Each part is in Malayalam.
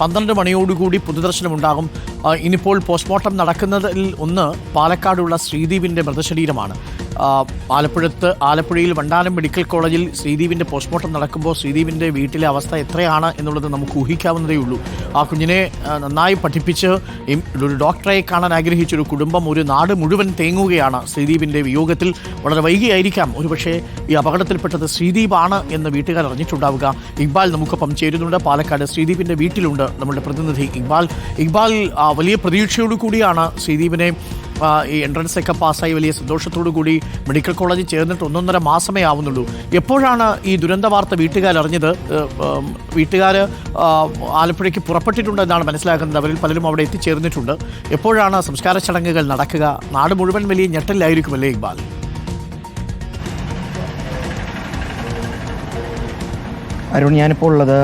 പന്ത്രണ്ട് മണിയോടുകൂടി പൊതുദർശനമുണ്ടാകും. ഇനിയിപ്പോൾ പോസ്റ്റ്മോർട്ടം നടക്കുന്നതിൽ ഒന്ന് പാലക്കാടുള്ള ശ്രീദീപിന്റെ മൃതശരീരമാണ്. ആലപ്പുഴത്ത് ആലപ്പുഴയിൽ വണ്ടാനം മെഡിക്കൽ കോളേജിൽ ശ്രീദീപിന്റെ പോസ്റ്റ്മോർട്ടം നടക്കുമ്പോൾ ശ്രീദീപിന്റെ വീട്ടിലെ അവസ്ഥ എത്രയാണ് എന്നുള്ളത് നമുക്ക് ഊഹിക്കാവുന്നതേ ഉള്ളൂ. ആ കുഞ്ഞിനെ നന്നായി പഠിപ്പിച്ച് ഒരു ഡോക്ടറെ കാണാൻ ആഗ്രഹിച്ച ഒരു കുടുംബം ഒരു നാട് മുഴുവൻ തേങ്ങുകയാണ് ശ്രീദീപിന്റെ വിയോഗത്തിൽ. വളരെ വൈകിയായിരിക്കാം. ഒരുപക്ഷെ ഈ അപകടത്തിൽപ്പെട്ടത് ശ്രീദീപാണ് എന്ന് വീട്ടുകാർ അറിഞ്ഞിട്ടുണ്ടാവുക. ഇക്ബാൽ നമുക്കൊപ്പം ചേരുന്നുണ്ട്. പാലക്കാട് ശ്രീദീപിന്റെ വീട്ടിലുണ്ട് നമ്മുടെ പ്രതിനിധി ഇക്ബാൽ. ഇക്ബാൽ വലിയ പ്രതീക്ഷയോടു കൂടിയാണ് ശ്രീദീപിനെ ഈ എൻട്രൻസ് ഒക്കെ പാസ്സായി വലിയ സന്തോഷത്തോടു കൂടി മെഡിക്കൽ കോളേജിൽ ചേർന്നിട്ട് ഒന്നൊന്നര മാസമേ ആവുന്നുള്ളൂ. എപ്പോഴാണ് ഈ ദുരന്ത വാർത്ത വീട്ടുകാർ അറിഞ്ഞത് വീട്ടുകാർ ആലപ്പുഴയ്ക്ക് പുറപ്പെട്ടിട്ടുണ്ട് എന്നാണ് മനസ്സിലാക്കുന്നത് അവരിൽ പലരും അവിടെ എത്തിച്ചേർന്നിട്ടുണ്ട്. എപ്പോഴാണ് സംസ്കാര ചടങ്ങുകൾ നടക്കുക? നാട് മുഴുവൻ വലിയ ഞെട്ടലായിരിക്കുമല്ലേ ഇക്ബാൽ? അരുൺ ഞാനിപ്പോൾ ഉള്ളത്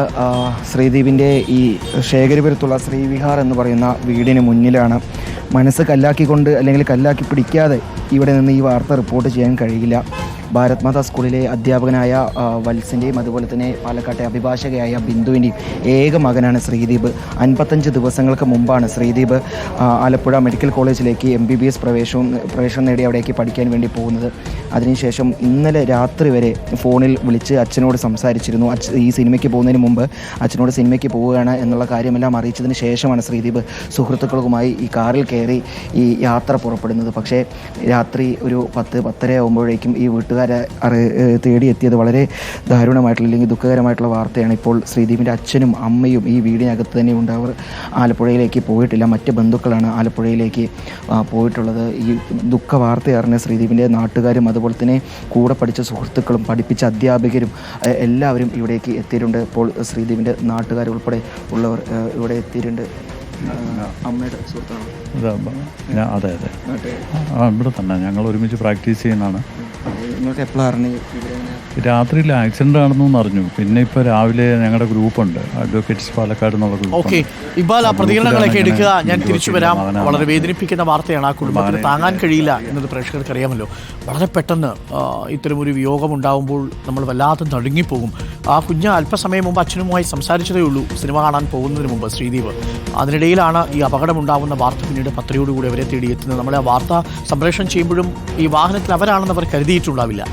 ശ്രീദീപിന്റെ ഈ ശേഖരപുരത്തുള്ള ശ്രീവിഹാർ എന്ന് പറയുന്ന വീടിന് മുന്നിലാണ്. മനസ്സ് കല്ലാക്കിക്കൊണ്ട് അല്ലെങ്കിൽ കല്ലാക്കി പിടിക്കാതെ ഇവിടെ നിന്ന് ഈ വാർത്ത റിപ്പോർട്ട് ചെയ്യാൻ കഴിയില്ല. ഭാരത് മാതാ സ്കൂളിലെ അധ്യാപകനായ വത്സിന്റെയും അതുപോലെ തന്നെ പാലക്കാട്ടെ അഭിഭാഷകയായ ബിന്ദുവിന്റെയും ഏക മകനാണ് ശ്രീദീപ്. അൻപത്തഞ്ച് ദിവസങ്ങൾക്ക് മുമ്പാണ് ശ്രീദീപ് ആലപ്പുഴ മെഡിക്കൽ കോളേജിലേക്ക് എം ബി ബി എസ് പ്രവേശവും പ്രവേശനം നേടി അവിടേക്ക് പഠിക്കാൻ വേണ്ടി പോകുന്നത്. അതിനുശേഷം ഇന്നലെ രാത്രി വരെ ഫോണിൽ വിളിച്ച് അച്ഛനോട് സംസാരിച്ചിരുന്നു. അച്ഛ ഈ സിനിമയ്ക്ക് പോകുന്നതിന് മുമ്പ് അച്ഛനോട് സിനിമയ്ക്ക് പോവുകയാണ് എന്നുള്ള കാര്യമെല്ലാം അറിയിച്ചതിന് ശേഷമാണ് ശ്രീദീപ് സുഹൃത്തുക്കളുമായി ഈ കാറിൽ കയറി ഈ യാത്ര പുറപ്പെടുന്നത്. പക്ഷേ രാത്രി ഒരു പത്ത് പത്തര ആകുമ്പോഴേക്കും ഈ വീട്ടുകാരെ അറി തേടിയെത്തിയത്. വളരെ ദാരുണമായിട്ടുള്ള അല്ലെങ്കിൽ ദുഃഖകരമായിട്ടുള്ള വാർത്തയാണ് ഇപ്പോൾ ശ്രീദീപിന്റെ അച്ഛനും അമ്മയും ഈ വീടിനകത്ത് തന്നെ ഉണ്ട്. അവർ ആലപ്പുഴയിലേക്ക് പോയിട്ടില്ല. മറ്റ് ബന്ധുക്കളാണ് ആലപ്പുഴയിലേക്ക് പോയിട്ടുള്ളത്. ഈ ദുഃഖ വാർത്ത അറിഞ്ഞ ശ്രീദീപിന്റെ നാട്ടുകാരും അതുപോലെ തന്നെ കൂടെ പഠിച്ച സുഹൃത്തുക്കളും പഠിപ്പിച്ച അധ്യാപകരും എല്ലാവരും ഇവിടേക്ക് എത്തിയിട്ടുണ്ട്. ഇപ്പോൾ ശ്രീദീപിന്റെ നാട്ടുകാരുൾപ്പെടെ ഉള്ളവർ ഇവിടെ എത്തിയിട്ടുണ്ട്. അമ്മയുടെ സുഹൃത്താണ്? അതെ അതെ. ആ ഇവിടെ തന്നെ. ഞങ്ങൾ ഒരുമിച്ച് പ്രാക്ടീസ് ചെയ്യുന്നതാണ്. നിങ്ങൾക്ക് എപ്പോഴാണ് ഇവരെങ്ങനെ രാത്രിയിൽ ആക്സിഡന്റ് ആണെന്ന് അറിഞ്ഞു. പിന്നെ ഇപ്പൊ രാവിലെ ഞങ്ങളുടെ ഗ്രൂപ്പുണ്ട് അഡ്വക്കേറ്റ്സ് പാലക്കാട് എന്നുള്ള ഓക്കെ. ഗ്രൂപ്പ് ഇക്ബാൽ ആ പ്രതികരണങ്ങളൊക്കെ എടുക്കുക. ഞാൻ തിരിച്ചു വരാം. വളരെ വേദനിപ്പിക്കുന്ന വാർത്തയാണ് ആ കുടുംബത്തിന്. താങ്ങാൻ കഴിയില്ല എന്നത് പ്രേക്ഷകർക്ക് അറിയാമല്ലോ വളരെ പെട്ടെന്ന് ഇത്തരമൊരു വിയോഗം ഉണ്ടാകുമ്പോൾ നമ്മൾ വല്ലാതെ നടുങ്ങിപ്പോകും ആ കുഞ്ഞ് അല്പസമയം മുമ്പ് അച്ഛനുമായി സംസാരിച്ചതേ ഉള്ളൂ. സിനിമ കാണാൻ പോകുന്നതിന് മുമ്പ് ശ്രീദീപ്. അതിനിടയിലാണ് ഈ അപകടമുണ്ടാവുന്ന വാർത്ത പിന്നീട് പത്രയോടുകൂടി അവരെ തേടി എത്തുന്നത് നമ്മളെ ആ വാർത്ത സംപ്രേഷണം ചെയ്യുമ്പോഴും ഈ വാഹനത്തിൽ അവരാണെന്ന് അവർ കരുതിയിട്ടുണ്ടാവില്ല.